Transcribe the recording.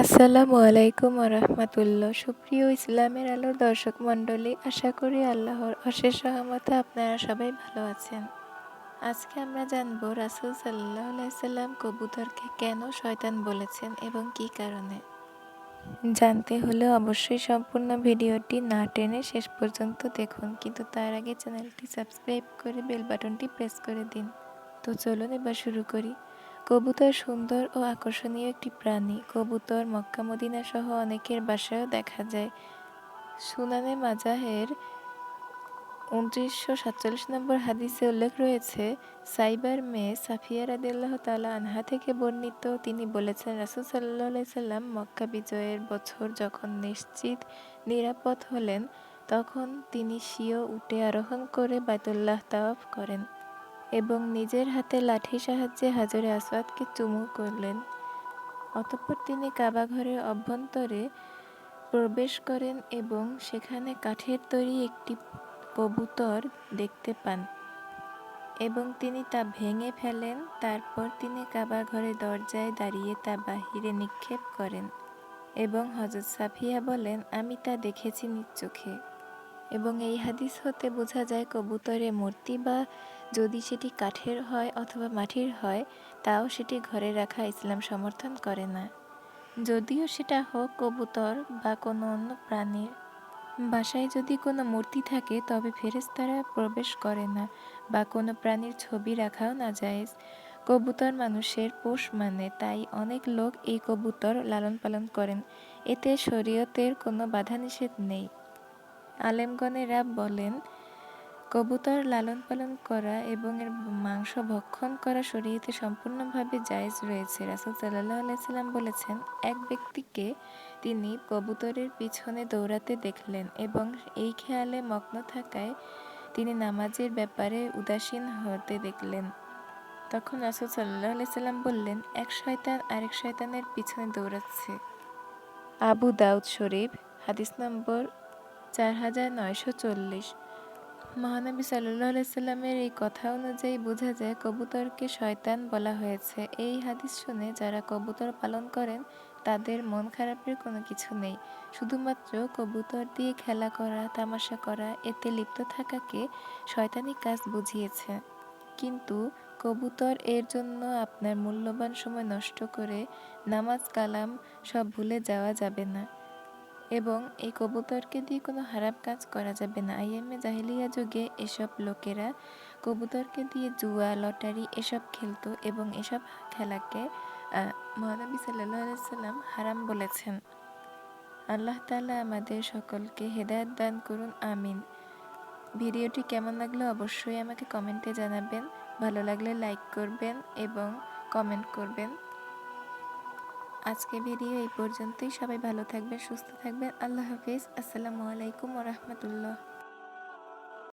আসসালামু আলাইকুম রহমতুল্লাহ সুপ্রিয় ইসলামের আলোর দর্শক মণ্ডলী, আশা করি আল্লাহর অশেষ রহমতে আপনারা সবাই ভালো আছেন। আজকে আমরা জানব রাসুল সাল্লাহ সাল্লাম কবুতরকে কেন শয়তান বলেছেন এবং কি কারণে। জানতে হলে অবশ্যই সম্পূর্ণ ভিডিওটি না টেনে শেষ পর্যন্ত দেখুন, কিন্তু তার আগে চ্যানেলটি সাবস্ক্রাইব করে বেল বাটনটি প্রেস করে দিন। তো চলুন এবার শুরু করি। কবুতর সুন্দর ও আকর্ষণীয় একটি প্রাণী। কবুতর মক্কা মদিনা সহ অনেকের বাসায়ও দেখা যায়। সুনানে মাজাহের উনত্রিশশো সাতচল্লিশ নম্বর হাদিসে উল্লেখ রয়েছে, সাইবার মেয়ে সাফিয়া রাদিল্লাহ তালা আনহা থেকে বর্ণিত। তিনি বলেছেন, রাসুল সাল্লাহ সাল্লাম মক্কা বিজয়ের বছর যখন নিশ্চিত, নিরাপদ হলেন, তখন তিনি স্বীয় উটে আরোহণ করে বাইতুল্লাহ তাওয়াফ করেন। এবং নিজের হাতে লাঠির সাহায্যে হাজরে আসওয়াদকে চুমু করলেন। অতঃপর তিনি কাবা ঘরের অভ্যন্তরে প্রবেশ করেন এবং সেখানে কাঠের তৈরি একটি কবুতর দেখতে পান এবং তিনি তা ভেঙে ফেলেন। তারপর তিনি কাবা ঘরের দরজায় দাঁড়িয়ে তা বাহিরে নিক্ষেপ করেন এবং হজরত সাফিয়া বলেন, আমি তা দেখেছি নিজ চোখে। এবং এই হাদিস হতে বোঝা যায় কবুতরে মূর্তি বা যদি সেটি কাঠের হয় অথবা মাটির হয়, তাও সেটি ঘরে রাখা ইসলাম সমর্থন করে না। যদিও সেটা হোক কবুতর বা কোনো অন্য প্রাণীর বাসায় যদি কোনো মূর্তি থাকে, তবে ফেরেস্তারা প্রবেশ করে না বা কোনো প্রাণীর ছবি রাখাও না যায় কবুতর মানুষের পোষ মানে তাই অনেক লোক এই কবুতর লালন পালন করেন। এতে শরীয়তের কোনো বাধা নিষেধ নেই। আলেমগণেরা বলেন, কবুতর লালন পালন করা এবং এর মাংস ভক্ষণ করা শরীয়তে সম্পূর্ণভাবে জায়েজ রয়েছে। রাসুল সাল্লাহ আলাইসাল্লাম বলেছেন, এক ব্যক্তিকে তিনি কবুতরের পিছনে দৌড়াতে দেখলেন এবং এই খেয়ালে মগ্ন থাকায় তিনি নামাজের ব্যাপারে উদাসীন হতে দেখলেন। তখন রাসুল সাল্লাহ আলাইসাল্লাম বললেন, এক শয়তান আরেক শয়তানের পিছনে দৌড়াচ্ছে। আবু দাউদ শরীফ, হাদিস নম্বর চার হাজার নয়শো চল্লিশ। মহানবী সাল্লাহ আলাইসাল্লামের এই কথা অনুযায়ী বোঝা যায় কবুতরকে শয়তান বলা হয়েছে। এই হাদিস শুনে যারা কবুতর পালন করেন, তাদের মন খারাপের কোনো কিছু নেই। শুধুমাত্র কবুতর দিয়ে খেলা করা, তামাশা করা, এতে লিপ্ত থাকাকে শয়তানি কাজ বুঝিয়েছে। কিন্তু কবুতর এর জন্য আপনার মূল্যবান সময় নষ্ট করে নামাজ, কালাম সব ভুলে যাওয়া যাবে না। এবং এই কবুতরকে দিয়ে কোনো খারাপ কাজ করা যাবে না। আইএমএ, জাহিলিয়া যুগে এসব লোকেরা কবুতরকে দিয়ে জুয়া, লটারি এসব খেলতো এবং এসব খেলাকে মহানবী সাল্লাহ সাল্লাম হারাম বলেছেন। আল্লাহ তালা আমাদের সকলকে হেদায়ত দান করুন, আমিন। ভিডিওটি কেমন লাগল অবশ্যই আমাকে কমেন্টে জানাবেন। ভালো লাগলে লাইক করবেন এবং কমেন্ট করবেন। আজকে ভিডিও এই পর্যন্তই। সবাই ভালো থাকবেন সুস্থ থাকবেন। আল্লাহ হাফিজ। আসসালামু আলাইকুম রহমতুল্লাহ।